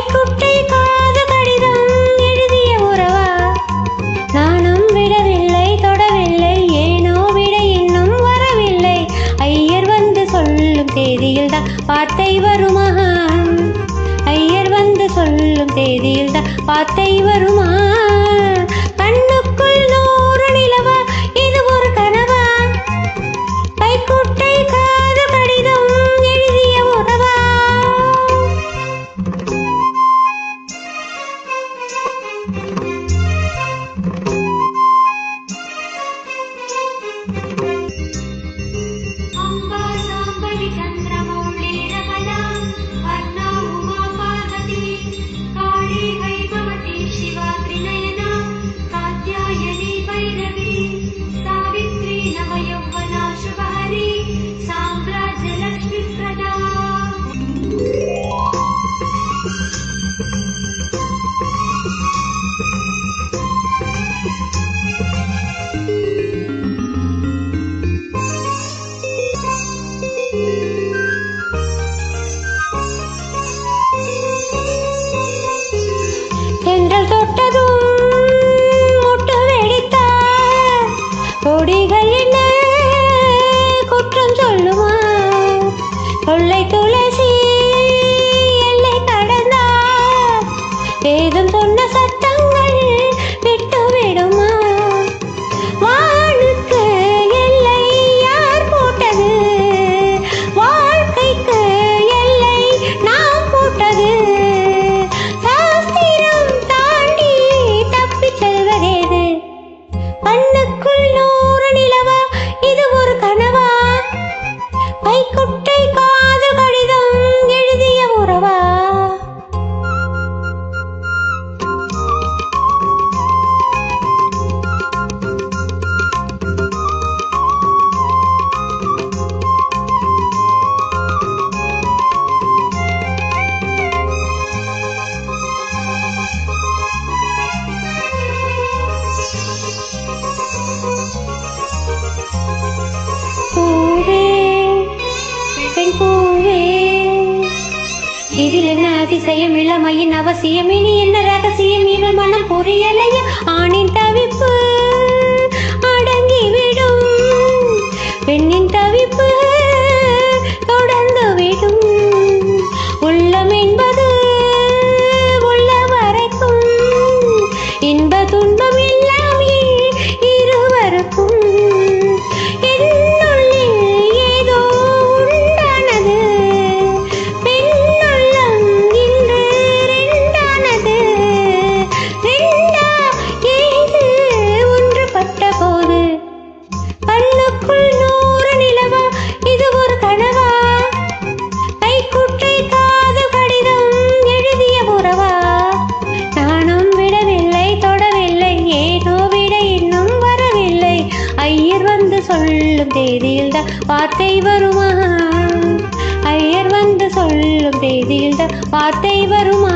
கைக்குட்டை நானும் விடவில்லை தொடவில்லை ஏனோ விட இன்னும் வரவில்லை. ஐயர் வந்து சொல்லும் தேதியில் தான் வார்த்தை வருமா ஐயர் வந்து சொல்லும் தேதியில் தான் பார்த்தை வருமா தென்றல் தொட்டதும் முட்டு வெடித்த கொடிகள் என்ன குற்றம் சொல்லுமா? கொள்ளை இதில் என்ன அதிசயம்? இளமையின் அவசியம். இனி என்ன ரகசியம்? இவள் மனம் புரியலையா ஆணின் தவிப்பு. கண்ணுக்குள் நூறு நிலவா இது ஒரு கனவா? கைக்குட்டை காது கடிதம் எழுதிய உறவா? நானும் விடவில்லை தொடவில்லை ஏதோ விட இன்னும் வரவில்லை. ஐயர் வந்து சொல்லும் தேதியில் தான் வார்த்தை வருமா? ஐயர் வந்து சொல்லும் தேதியில் தான் வார்த்தை வருமா?